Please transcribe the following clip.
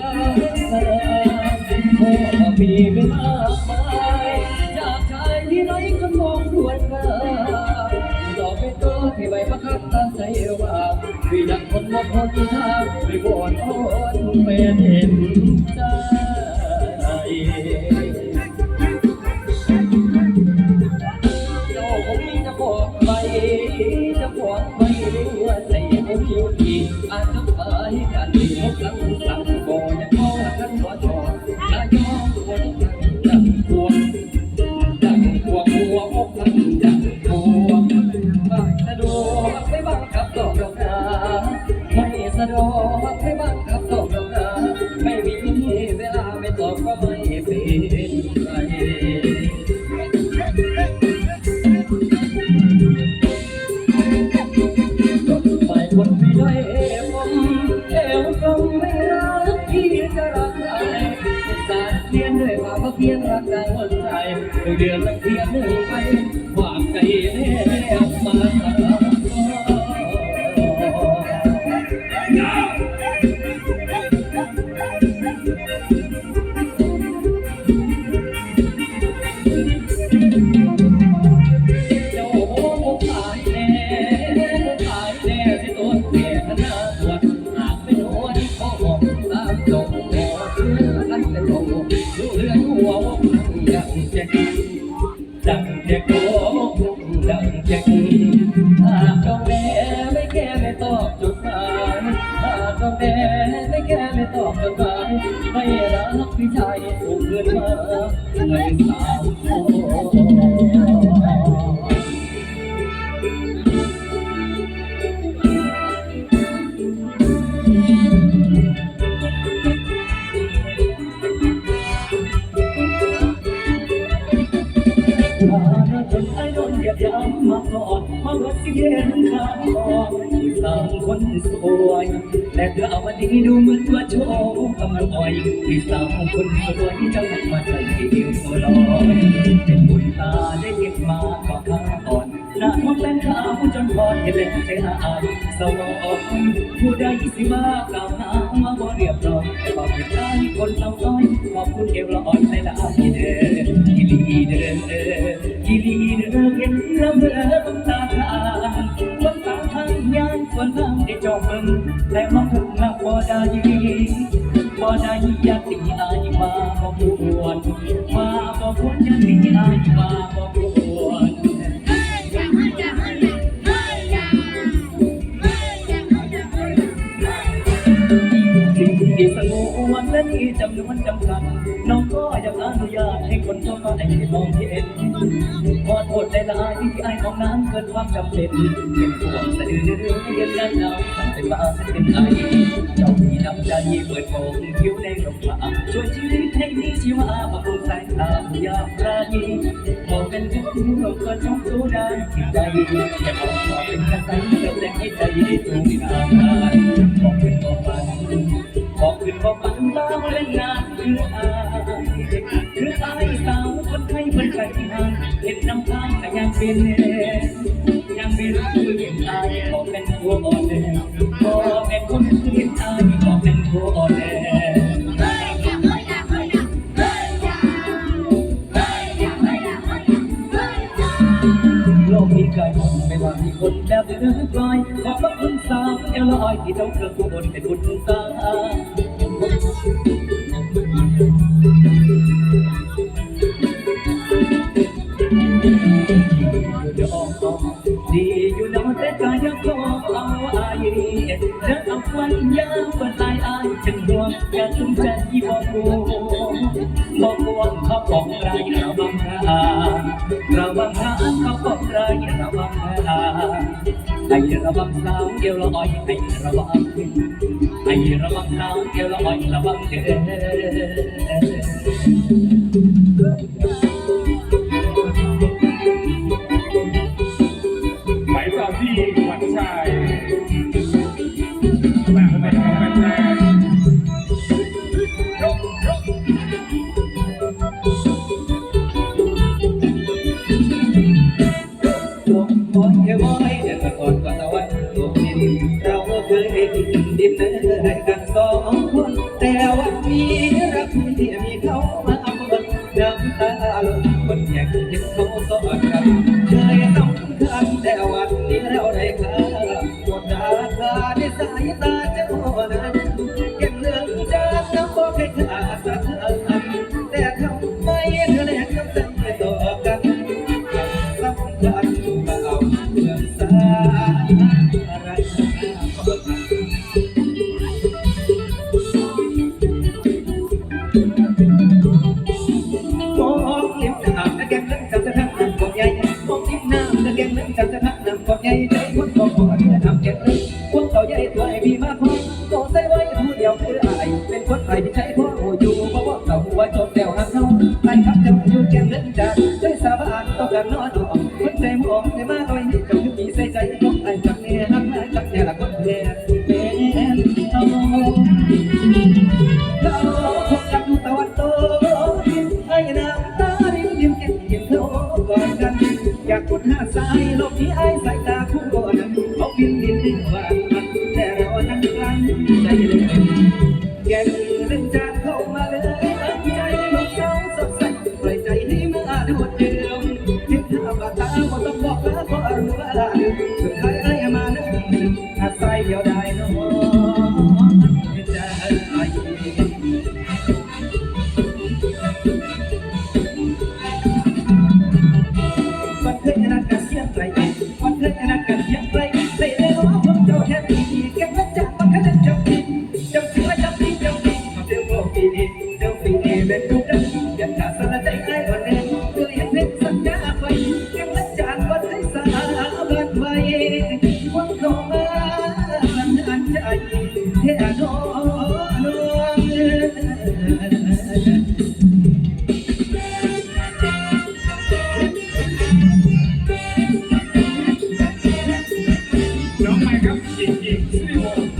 ยงโอ้มีเวลามายอยากชายที่ไรก็มองรวนมาดอกเป็นตัวที่ใบประคับตั้งใจว่าวิญญาณคนมองคนที่ทางไม่วอนอ่อนเป็นเห็นใจ เรักพี่ชายส่งเงินมาเงินสาวโอ้มาจนไอยียบย้ำมาก่อนมาวัดเสียงข้างคอที่สามคนสวยแต่เธอเอาวันนี้ดูเหมือนว่าโชว์กำลังอ่อยที่สามคนสวยเจ้าหนักมาใส่เดียวตัวลอยเป็นบุญตาได้เก็บมาขอข้าอ่อนหน้าท้องแรงขาวจนพอเห็นเล่นใจอายสวรผู้ใดสิมากล่าวหามาบ่เรียบร้อยขอบคุณได้คนเราน้อยขอบคุณเอวละอ่อนในละอายเด้ออีลีเด้ออีลีเด้อ เห็นแล้วเบื่อน้ำตาคลานน้ำตาทางยานคนนทางได้จอมึงแต่มาถึงนักบ่ได้บ่ได้ยาตีอายมาบ่ควรมาบ่ควรจะตีอายมา งวนและที่จำนวนจำกัด น้องก็ยังอนุญาตให้คนทั่วไปได้มองเห็นขอโทษในลายที่ไอ้ของนั้นเกิดความจำเป็นเป็นห่วงสะดือเย็นยันหนาวสั่งเป็นบ้าเป็นไอเจ้ามีน้ำใจเปิดโปงผิวในลมผ่าช่วยชีวิตให้มีชีวาบำรุงสายตาอยากรานีมองเป็นทุกทุกเราก็ชอบรู้ได้ที่ใจแค่มองเป็นกระแสเติมแรงให้ใจได้สูงงานบอกเป็นบอกมันบอก ขึ้นบอกมันบ้างเล่นานคืออายคืออายสาวคนไทยคนไทยงานเห็นน้ำตาแต่ยังเป็นยังเป็นผู้หญิงอายบอกเป็นผู้อ่อนแอบอกเป็นคนผู้หญิงอายบอกเป็นผู้อ่อนแอโลกนี้กลายคนไม่ว่ามีคนแบบเดินกลอยขอบพระคุณสาวเอลลอยที่เจ้าเธอผู้บนเป็นบุญตา ใจบอกกูบอกกวงเขาบอกไรระวังราระวังราเขาบอกไรระวังราไอ้ระวังสาวเดียวละอ้อยไอ้ระวังไอ้ระวังสาวเดียวละอ้อยระวังเด้อ เราเคยได้กันสองคน แต่วันนี้รักที่มีเขามาเปิดน้ำตาลงคนอยากเห็นเขากอดกันเคยต้องกันแต่วันนี้เราได้ค่าหมดราคาในสายตาเจ้านั้น ใหญ่ใจคนกอกกอดเพื่อทำแกงเล่นพวกเขาใหญ่ตัวไอ้พี่มากพอโตใส่ไว้ผู้เดียวคืออายเป็นคนไทยที่ใช้พ่อโออยู่เพราะว่าเขาหัวจบแล้วหักน้องใครครับจะอยู่แกงเล่นจ้าด้วยสาบานต้องการนอนออกคนใจมองได้มาหน่อยนี่จะอยู่ดีใส่ใจต้องไอ้จับแน่หักมาจับแน่ละคนแน่เป็นเอาเราพบกันตะวันตกให้น้ำตารินยิ้มแก้มยิ้มเท่ากอดกันอยากกดหาสาย มาดูเดิ วันเข้ามาอันใจแท่นอนนอนน้องใหม่ครับหญิงหญิงสิริวง